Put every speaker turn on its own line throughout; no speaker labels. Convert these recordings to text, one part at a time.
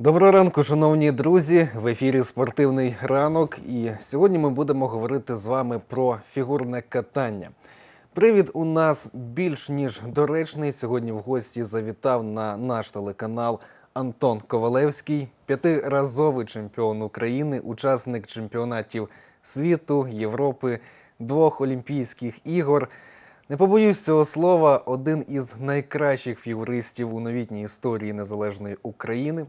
Доброго ранку, шановні друзі. В ефірі спортивний ранок. І сьогодні ми будемо говорити з вами про фігурне катання. Привід у нас більш ніж доречний. Сьогодні в гості завітав на наш телеканал Антон Ковалевський, п'ятиразовий чемпіон України, учасник чемпіонатів світу, Європи, двох Олімпійських ігор. Не побоюсь цього слова, один із найкращих фігуристів у новітній історії незалежної України.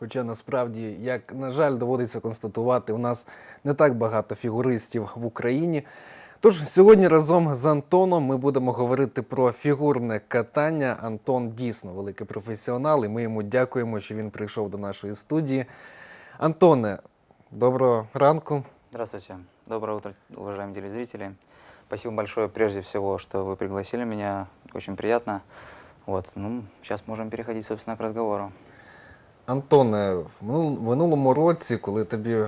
Хоча насправді, як на жаль, доводиться констатувати, у нас не так багато фігуристів в Україні. Тож сьогодні разом з Антоном ми будемо говорити про фігурне катання. Антон дійсно великий професіонал, і ми йому дякуємо, що він прийшов до нашої студії. Антоне, доброго ранку.
Здравствуйте. Доброе утро, уважаемые телезрители. Спасибо большое прежде всего, что вы пригласили меня. Очень приятно. Вот, ну, сейчас можем переходить, собственно, к разговору.
Антоне, в минул- минулому році, коли тобі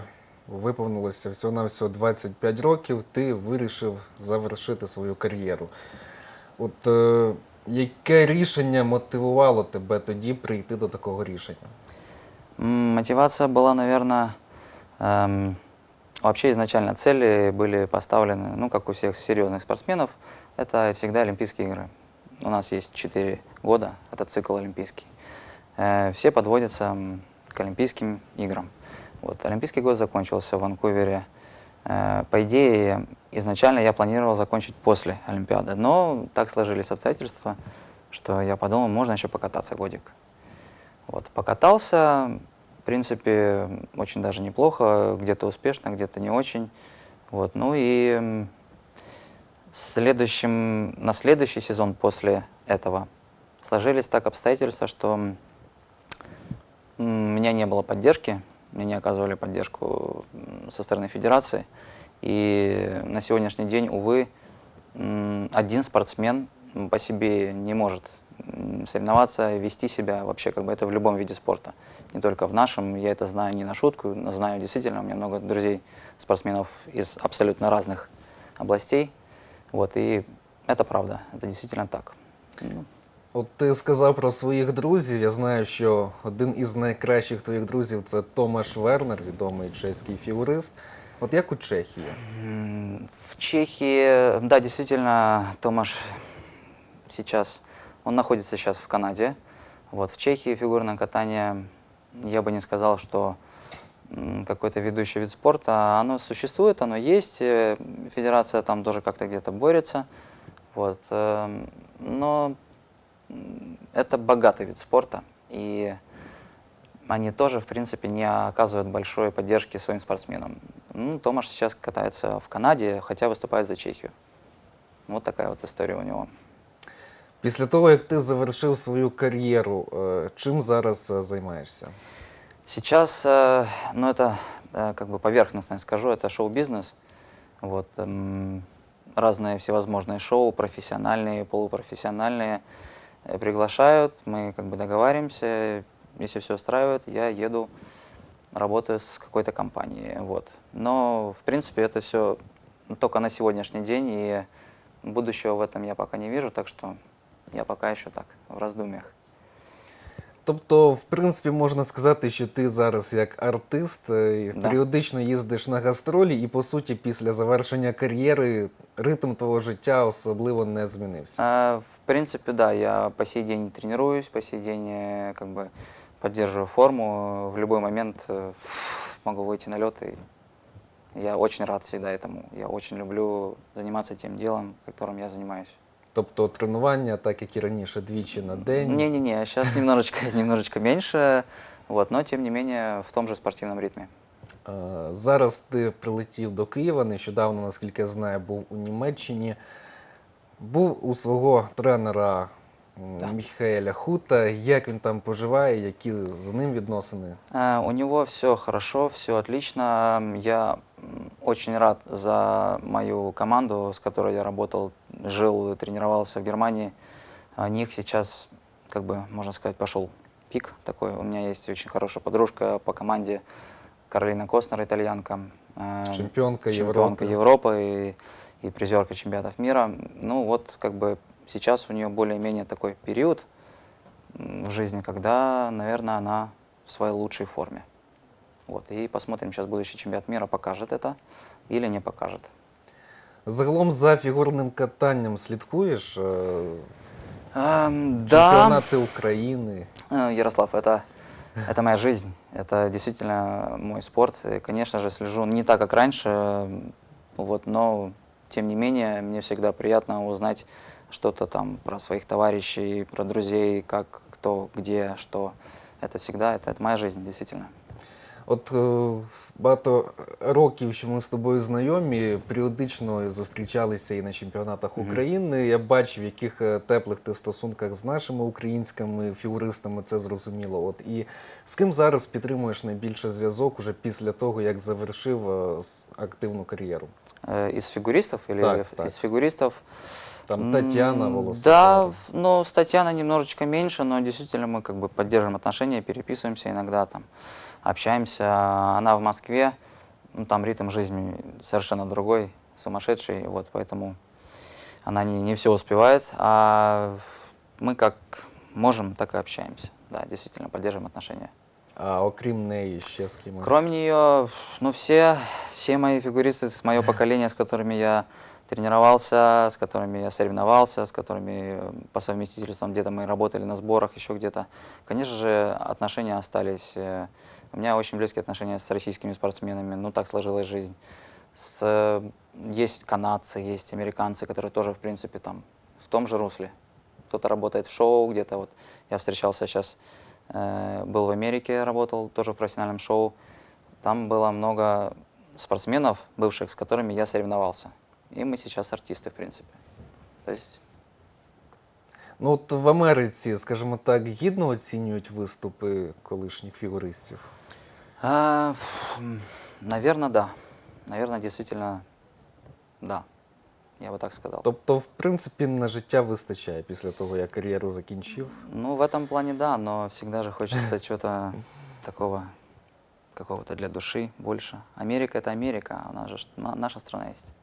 виповнилося всього-навсього 25 років, ти вирішив завершити свою кар'єру. От е, яке рішення мотивувало тебе тоді прийти до такого рішення?
М, Мотивация была, наверное, эм, вообще изначально цели были поставлены, ну, как у всех серьезных спортсменов, это всегда Олимпийские игры. У нас есть 4 года, это цикл олимпийский. Э, Все подводятся к Олимпийским играм. Вот, Олимпийский год закончился в Ванкувере. Э, По идее, изначально я планировал закончить после Олимпиады, но так сложились обстоятельства, что я подумал, можно еще покататься годик. Вот, покатался, в принципе, очень даже неплохо, где-то успешно, где-то не очень. Вот, ну и следующим, на следующий сезон после этого сложились так обстоятельства, что у меня не было поддержки, мне не оказывали поддержку со стороны федерации. И на сегодняшний день, увы, один спортсмен по себе не может соревноваться, вести себя вообще как бы это в любом виде спорта. Не только в нашем, я это знаю не на шутку, знаю действительно, у меня много друзей, спортсменов из абсолютно разных областей. Вот, и это правда, это действительно так. Ну,
От ти сказав про своїх друзів. Я знаю, що один із найкращих твоїх друзів це Томаш Вернер, відомий чеський фігурист. От як у Чехії?
М, В Чехии, да, действительно, Томаш сейчас, он находится сейчас в Канаде. Вот, в Чехии фигурное катание, я бы не сказал, что м, какой-то ведущий вид спорта. Оно существует, оно есть, э, федерация там тоже как-то где-то борется. Вот, эм, но м, это богатый вид спорта, и они тоже, в принципе, не оказывают большой поддержки своим спортсменам. Ну, Томаш сейчас катается в Канаде, хотя выступает за Чехию. Вот такая вот история у него.
Після того, як ти завершив свою кар'єру, е, чим зараз е, займаєшся?
Сейчас, э, ну это э, как бы поверхностно я скажу, это шоу-бизнес. Вот, эм, разные всевозможные шоу, профессиональные, полупрофессиональные, э, приглашают, мы как бы договариваемся, если все устраивает, я еду, работаю с какой-то компанией. Вот. Но, в принципе, это все только на сегодняшний день, и будущего в этом я пока не вижу, так что я пока еще так, в раздумьях.
Тобто, в принципі, можна сказати, що ти зараз як артист е, і
Да.
періодично їздиш на гастролі, і по суті, після завершення кар'єри ритм твого життя особливо не змінився.
А, В принципе, да, я по сей день тренируюсь, по сей день э, как бы поддерживаю форму. В любой момент э, могу выйти на лед, и я очень рад всегда этому. Я очень люблю заниматься тем делом, которым я занимаюсь.
Тобто тренування, так як і раніше, двічі на день.
Не-не-не, сейчас немножечко, немножечко меньше, вот, но тем не менее в том же спортивном ритме.
Е, Зараз ти прилетів до Києва. Нещодавно, наскільки я знаю, був у Німеччині. Був у свого тренера м,
Да.
Міхаеля Хута. Як він там поживає, які з ним відносини?
А, У него все хорошо, все отлично. Я м, очень рад за мою команду, с которой я работал, жил, тренировался в Германии. У них сейчас, как бы, можно сказать, пошел пик такой. У меня есть очень хорошая подружка по команде Каролина Костнер, итальянка. а,
Чемпионка
чемпионка
Европы.
Европы и, и призерка чемпионатов мира. Ну вот, как бы, сейчас у нее более-менее такой период в жизни, когда, наверное, она в своей лучшей форме. Вот, и посмотрим, сейчас будущий чемпионат мира покажет это или не покажет.
Загалом за фігурним катанням слідкуєш? Е,
Эм, да,
Чемпіонати України.
Э, Ярослав, это, это моя жизнь, это действительно мой спорт. И, конечно же, слежу не так, как раньше, м, вот, но тем не менее мне всегда приятно узнать что-то там про своих товарищей, про друзей, как, кто, где, что. Это всегда, это, это моя жизнь, действительно.
От е, багато років, що ми з тобою знайомі, періодично зустрічалися і на чемпіонатах
Мгм.
України. Я бачив, в яких е, теплих ти стосунках з нашими українськими фігуристами, це зрозуміло. От і з ким зараз підтримуєш найбільше зв'язок уже після того, як завершив е, с- активну кар'єру?
Э, Из фигуристов или
Так,
ф-
так.
из фигуристов?
Там
М,
Тетяна
Да,
Волосова.
в- но с Татьяной немножечко меньше, но действительно мы как бы поддерживаем отношения, переписываемся иногда, там, Общаемся. Она в Москве, ну, там ритм жизни совершенно другой, сумасшедший, вот, поэтому она не, не все успевает, а мы как можем, так и общаемся. Да, действительно, поддерживаем отношения.
А окрім неї ще з кимось?
Кроме нее, ну все, все мои фигуристы с моего поколения, с которыми я тренировался, с которыми я соревновался, с которыми э, по совместительствам где-то мы работали на сборах, еще где-то. Конечно же, отношения остались. э, У меня очень близкие отношения с российскими спортсменами, ну так сложилась жизнь. С, э, есть канадцы, есть американцы, которые тоже, в принципе, там в том же русле. Кто-то работает в шоу где-то. Вот я встречался сейчас, э, был в Америке, работал тоже в профессиональном шоу. Там было много спортсменов бывших, с которыми я соревновался. И мы сейчас артисты, в принципе. То есть,
Ну от в Америці, скажімо так, гідно оцінюють виступи колишніх фігуристів.
а, наверное, да. Наверное, действительно, да. Я бы так сказал.
Тобто, в принципі, на життя вистачає після того, як кар'єру закінчив.
Ну, в этом плане да, но всегда же хочется чего-то такого, какого-то для души больше. Америка это Америка, а у нас же ж- на- наша страна есть.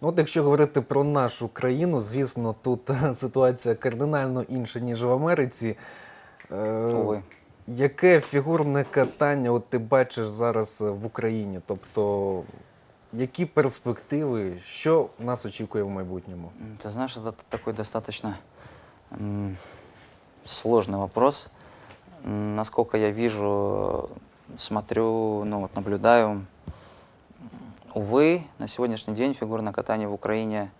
Ну, от якщо говорити про нашу країну, звісно, тут ситуація кардинально інша, ніж в Америці. Е,
Увы.
Яке фігурне катання от ти бачиш зараз е, в Україні? Тобто, які перспективи, що нас очікує в майбутньому?
М, Ты знаешь, это т- такой достаточно м, сложный вопрос. М, Насколько я вижу, э, смотрю, ну вот наблюдаю, м, увы, на сегодняшний день фигурное катание в Украине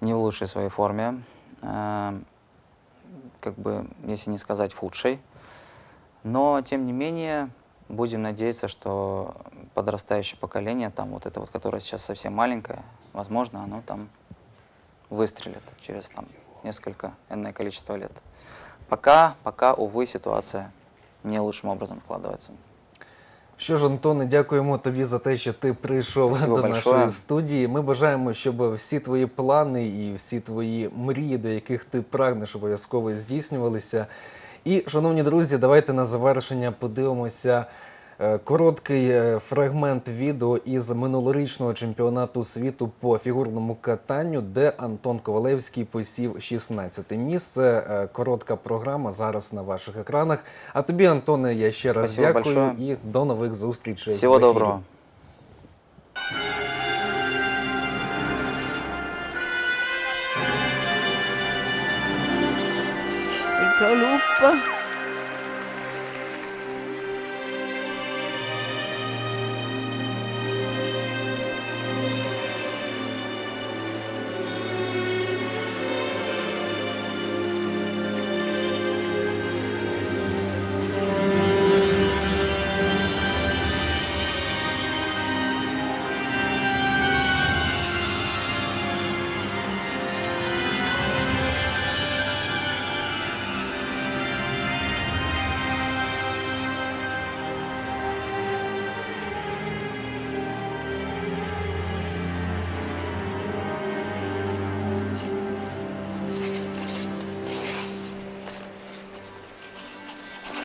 не в лучшей своей форме. Э, Как бы, если не сказать, в худшей. Но, тем не менее, будем надеяться, что подрастающее поколение, там вот это вот, которое сейчас совсем маленькое, возможно, оно там выстрелит через там несколько, энное количество лет. Пока, пока, увы, ситуация не лучшим образом складывается.
Що ж, Антоне, дякуємо тобі за те, що ти прийшов
Спасибо
до
большое.
нашої студії. Ми бажаємо, щоб всі твої плани і всі твої мрії, до яких ти прагнеш, обов'язково здійснювалися. І, шановні друзі, давайте на завершення подивимося короткий е, фрагмент відео із минулорічного чемпіонату світу по фігурному катанню, де Антон Ковалевський посів 16 місце. Е, Коротка програма зараз на ваших екранах. А тобі, Антоне, я ще раз
Спасибо
дякую
большое.
і до нових зустрічей. в
Всего доброго.
Ecco Lupo.